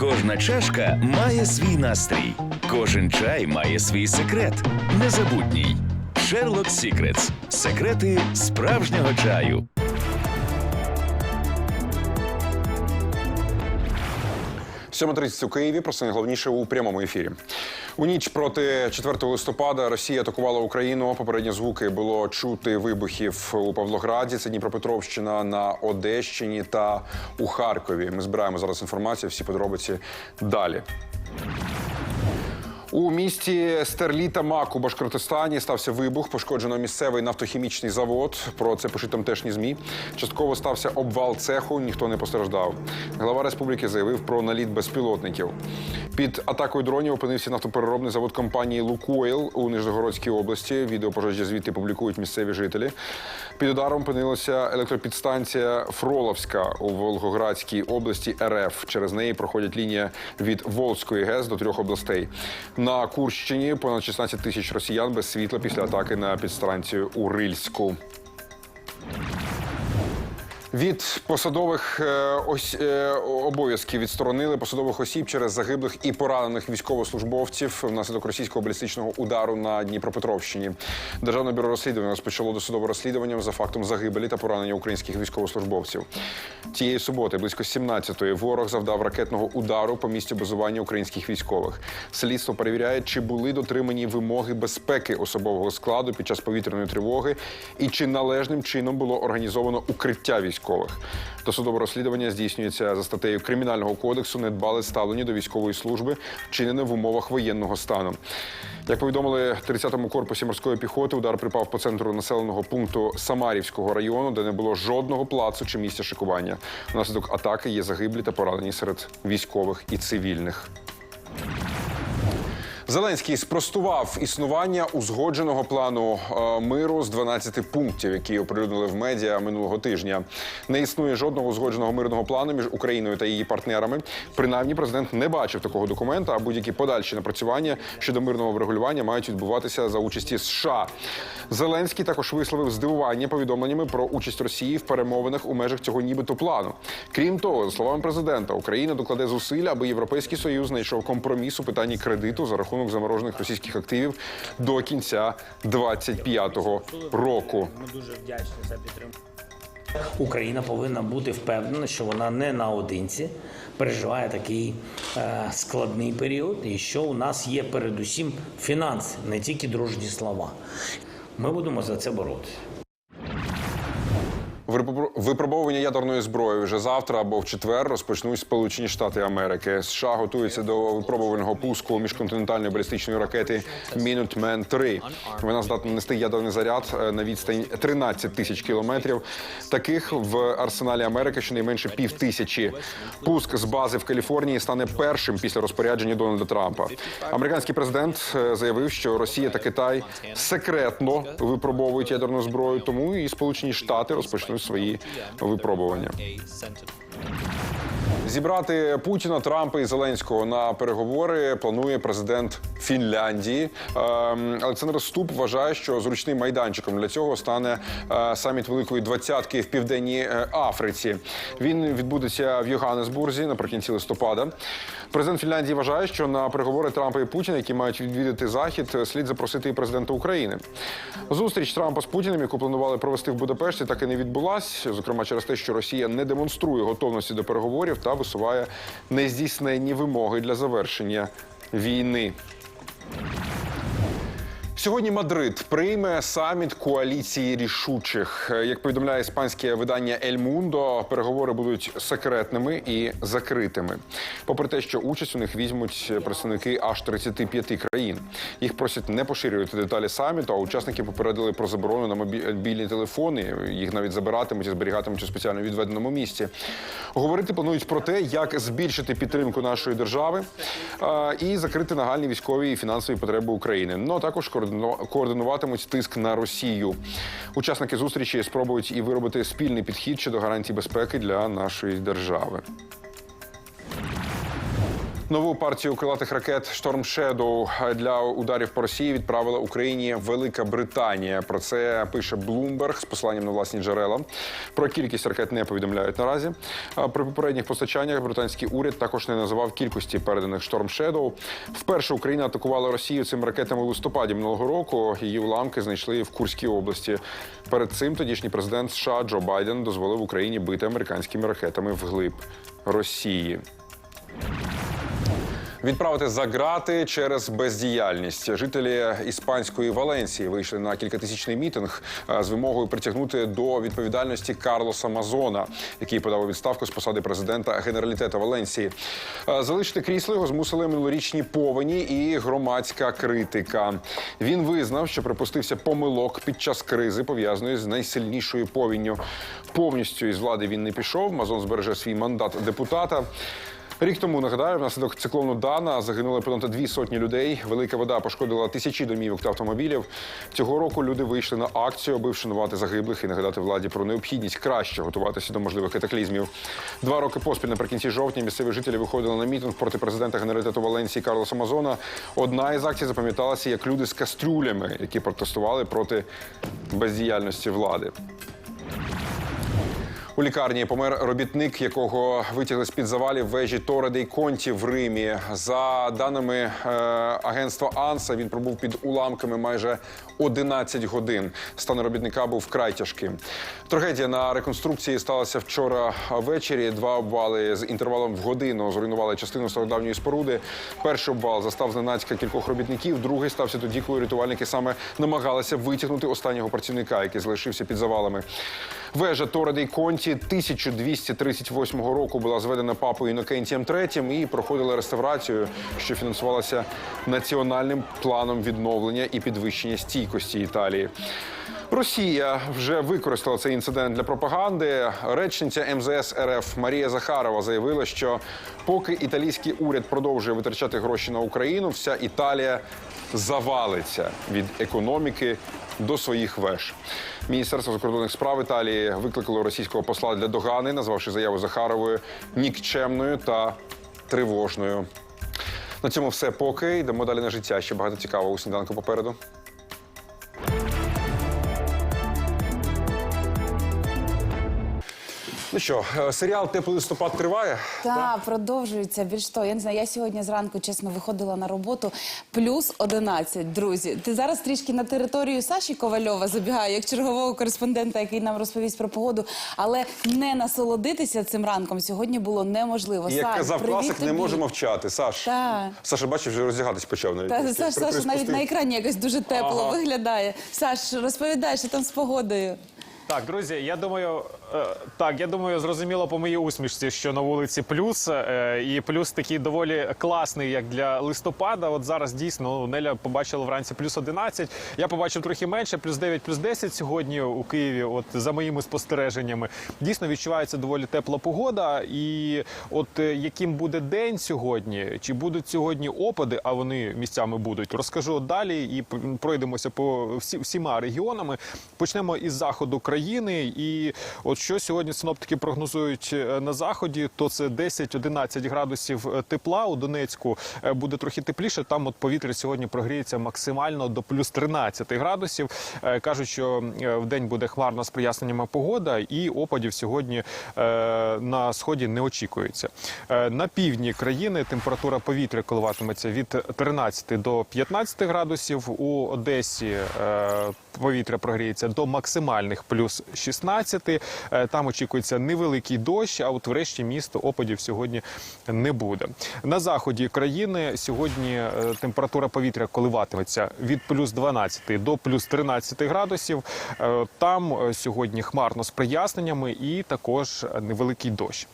Кожна чашка має свій настрій, кожен чай має свій секрет. Незабутній. Шерлок Сікретс. Секрети справжнього чаю. Сьома 30 у Києві. Про це найголовніше у прямому ефірі. У ніч проти 4 листопада Росія атакувала Україну. Попередні звуки було чути вибухів у Павлограді. Це Дніпропетровщина на Одещині та у Харкові. Ми збираємо зараз інформацію. Всі подробиці далі. У місті Стерліта Мак у Башкортостані стався вибух. Пошкоджено місцевий нафтохімічний завод. Про це пишуть тамтешні змі. Частково стався обвал цеху. Ніхто не постраждав. Глава республіки заявив про наліт безпілотників. Під атакою дронів опинився нафтопереробний завод компанії Лукойл у Нижегородській області. Відео пожежі звідти публікують місцеві жителі. Під ударом опинилася електропідстанція Фроловська у Волгоградській області РФ. Через неї проходять лінія від Волзької ГЕС до трьох областей. На Курщині понад 16 тисяч росіян без світла після атаки на підстанцію у Рильську. Від посадових е, ось е, обов'язків відсторонили посадових осіб через загиблих і поранених військовослужбовців внаслідок російського балістичного удару на Дніпропетровщині. Державне бюро розслідування розпочало досудове розслідування за фактом загибелі та поранення українських військовослужбовців. Тієї суботи близько 17-ї ворог завдав ракетного удару по місці базування українських військових. Слідство перевіряє, чи були дотримані вимоги безпеки особового складу під час повітряної тривоги, і чи належним чином було організовано укриття військових. Досудове розслідування здійснюється за статтею Кримінального кодексу недбале ставлення до військової служби, вчинене в умовах воєнного стану. Як повідомили в 30-му корпусі морської піхоти, удар припав по центру населеного пункту Самарівського району, де не було жодного плацу чи місця шикування. Внаслідок атаки є загиблі та поранені серед військових і цивільних. Зеленський спростував існування узгодженого плану е, миру з 12 пунктів, які оприлюднили в медіа минулого тижня. Не існує жодного узгодженого мирного плану між Україною та її партнерами. Принаймні, президент не бачив такого документа, а будь-які подальші напрацювання щодо мирного врегулювання мають відбуватися за участі США. Зеленський також висловив здивування повідомленнями про участь Росії в перемовинах у межах цього нібито плану. Крім того, за словами президента, Україна докладе зусиль, аби Європейський Союз знайшов компроміс у питанні кредиту за рахунок заморожених російських активів до кінця 25-го року. Ми дуже вдячні за підтримку. Україна повинна бути впевнена, що вона не наодинці переживає такий е, складний період, і що у нас є передусім фінанси, не тільки дружні слова. Ми будемо за це боротися. Випробовування ядерної зброї вже завтра або в четвер розпочнуть Сполучені Штати Америки. США готуються до випробувального пуску міжконтинентальної балістичної ракети Minuteman 3 Вона здатна нести ядерний заряд е, на відстань 13 тисяч кілометрів. Таких в арсеналі Америки щонайменше пів тисячі. Пуск з бази в Каліфорнії стане першим після розпорядження Дональда Трампа. Американський президент е, заявив, що Росія та Китай секретно випробовують ядерну зброю, тому і Сполучені Штати розпочнуть свої випробування. Зібрати Путіна, Трампа і Зеленського на переговори планує президент Фінляндії. Ем, Олександр Ступ вважає, що зручним майданчиком для цього стане е, саміт Великої двадцятки в південній е, Африці. Він відбудеться в Йоганнесбурзі наприкінці листопада. Президент Фінляндії вважає, що на переговори Трампа і Путіна, які мають відвідати захід, слід запросити і президента України. Зустріч Трампа з Путіним, яку планували провести в Будапешті, так і не відбулась. Зокрема, через те, що Росія не демонструє готовності до переговорів та висуває нездійсненні вимоги для завершення війни. Сьогодні Мадрид прийме саміт коаліції рішучих. Е, Як повідомляє іспанське видання Ель Мундо, переговори будуть секретними і закритими. Попри те, що участь у них візьмуть представники аж 35 країн. Їх просять не поширювати деталі саміту, а учасники попередили про заборону на мобільні телефони. Їх навіть забиратимуть і зберігатимуть у спеціально відведеному місці. Говорити планують про те, як збільшити підтримку нашої держави е, і закрити нагальні військові і фінансові потреби України. Ну а також координу- координуватимуть тиск на Росію. Учасники зустрічі спробують і виробити спільний підхід щодо гарантій безпеки для нашої держави. Нову партію крилатих ракет Шторм Шедоу для ударів по Росії відправила Україні Велика Британія. Про це пише Bloomberg з посиланням на власні джерела. Про кількість ракет не повідомляють наразі. При попередніх постачаннях британський уряд також не називав кількості переданих Шторм Шедоу. Вперше Україна атакувала Росію цими ракетами у листопаді минулого року. Її уламки знайшли в Курській області. Перед цим тодішній президент США Джо Байден дозволив Україні бити американськими ракетами вглиб Росії. Відправити за грати через бездіяльність. Жителі іспанської Валенції вийшли на кількатисячний мітинг е, з вимогою притягнути до відповідальності Карлоса Мазона, який подав відставку з посади президента Генералітету Валенції. Е, Залишити крісло його змусили минулорічні повені і громадська критика. Він визнав, що припустився помилок під час кризи, пов'язаної з найсильнішою повінню. Повністю із влади він не пішов. Мазон збереже свій мандат депутата. Рік тому нагадаю, внаслідок циклону Дана загинули понад дві сотні людей. Велика вода пошкодила тисячі домівок та автомобілів. Цього року люди вийшли на акцію, аби вшанувати загиблих і нагадати владі про необхідність краще готуватися до можливих катаклізмів. Два роки поспіль наприкінці жовтня місцеві жителі виходили на мітинг проти президента генералітету Валенції Карлоса Мазона. Одна із акцій запам'яталася як люди з кастрюлями, які протестували проти бездіяльності влади. У лікарні помер робітник, якого витягли з під завалів вежі Торе дей Конті в Римі. За даними е, агентства Анса, він пробув під уламками майже 11 годин. Стан робітника був вкрай тяжким. Трагедія на реконструкції сталася вчора ввечері. Два обвали з інтервалом в годину зруйнували частину стародавньої споруди. Перший обвал застав зненацька кількох робітників. Другий стався тоді, коли рятувальники саме намагалися витягнути останнього працівника, який залишився під завалами. Вежа Торе дей Конті 1238 року була зведена папою Інокентієм III і проходила реставрацію, що фінансувалася національним планом відновлення і підвищення стійкості Італії. Росія вже використала цей інцидент для пропаганди. Речниця МЗС РФ Марія Захарова заявила, що поки італійський уряд продовжує витрачати гроші на Україну, вся Італія завалиться від економіки до своїх веж. Міністерство закордонних справ Італії викликало російського посла для догани, назвавши заяву Захаровою нікчемною та тривожною. На цьому все поки йдемо далі на життя. Ще багато цікавого у сніданку попереду. Що, е, серіал Теплий листопад триває. Так, продовжується. Більш того, я не знаю, я сьогодні зранку чесно виходила на роботу. Плюс 11, друзі. Ти зараз трішки на територію Саші Ковальова забігаю, як чергового кореспондента, який нам розповість про погоду. Але не насолодитися цим ранком сьогодні було неможливо. Як казав класик, не можемо вчати. Саш. Так. Саша, бачив, вже роздягатись почав навіть. Та, Саш, Саша навіть на екрані якось дуже тепло Ага. виглядає. Саш, розповідай, що там з погодою. Так, друзі, я думаю, е, так, я думаю, зрозуміло по моїй усмішці, що на вулиці плюс, е, і плюс такий доволі класний, як для листопада. От зараз дійсно ну, Неля побачила вранці плюс 11. Я побачив трохи менше, плюс 9, плюс 10 сьогодні у Києві. От за моїми спостереженнями, дійсно відчувається доволі тепла погода. І от е, яким буде день сьогодні, чи будуть сьогодні опади, а вони місцями будуть, розкажу далі і пройдемося по всі, всіма регіонами. Почнемо із заходу країни. І от що сьогодні синоптики прогнозують е, на заході, то це 10-11 градусів е, тепла. У Донецьку е, буде трохи тепліше. Там от повітря сьогодні прогріється максимально до плюс 13 градусів. Кажуть, що в день буде хмарно з проясненнями погода, і опадів сьогодні на сході не очікується. На півдні країни температура повітря коливатиметься від 13 до 15 градусів. У Одесі повітря прогріється до максимальних плюс 16. Е, Там очікується невеликий дощ, а от врешті місто опадів сьогодні не буде. На заході країни сьогодні е, температура повітря коливатиметься від плюс 12 до плюс 13 градусів. Е, Там сьогодні хмарно з проясненнями і також невеликий дощ.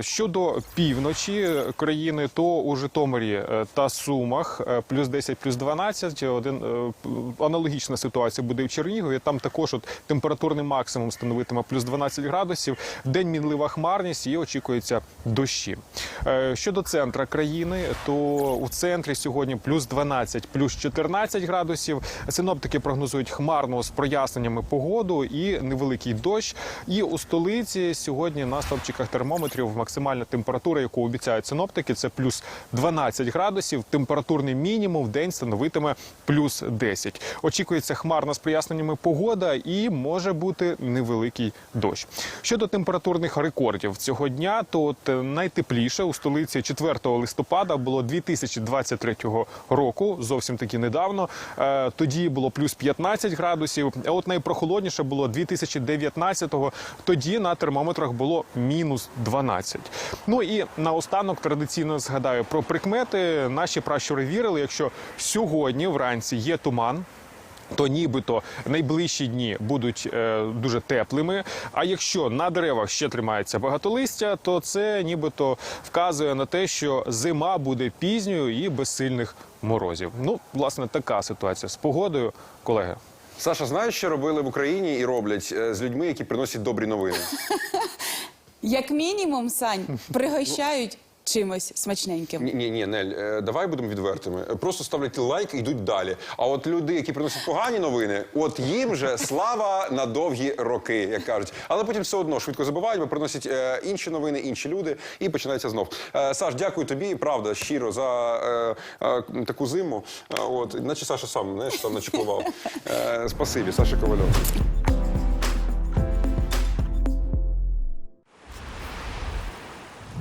Щодо півночі країни, то у Житомирі та Сумах плюс 10, плюс 12. Один е, аналогічна ситуація буде в Чернігові. Там також от температурний Температурний максимум становитиме плюс 12 градусів. День мінлива хмарність і очікується дощі. Е, Щодо центра країни, то у центрі сьогодні плюс 12, плюс 14 градусів. Синоптики прогнозують хмарну з проясненнями погоду і невеликий дощ. І у столиці сьогодні на стовпчиках термометрів максимальна температура, яку обіцяють синоптики, це плюс 12 градусів. Температурний мінімум в день становитиме плюс 10. Очікується хмарна з проясненнями погода і може бути невеликий дощ. Щодо температурних рекордів цього дня, то от е, найтепліше у столиці 4 листопада було 2023 року, зовсім таки недавно. Е, Тоді було плюс 15 градусів. А от найпрохолодніше було 2019-го. Тоді на термометрах було мінус 12. Ну і наостанок традиційно згадаю про прикмети. Наші пращури вірили, якщо сьогодні вранці є туман. То нібито найближчі дні будуть е, дуже теплими. А якщо на деревах ще тримається багато листя, то це нібито вказує на те, що зима буде пізньою і без сильних морозів. Ну, власне, така ситуація з погодою, колеги. Саша, знаєш, що робили в Україні і роблять е, з людьми, які приносять добрі новини? Як мінімум, Сань, пригощають чимось смачненьким. Ні, ні, Нель, е, давай будемо відвертими. Просто ставлять лайк і йдуть далі. А от люди, які приносять погані новини, от їм же слава на довгі роки, як кажуть. Але потім все одно швидко забувають, бо приносять е, інші новини, інші люди, і починається знов. Е, Саш, дякую тобі, правда, щиро за е, е, таку зиму. Е, от, наче Саша сам знаєш, сам начеклував. Е, спасибі, Саша Ковальов.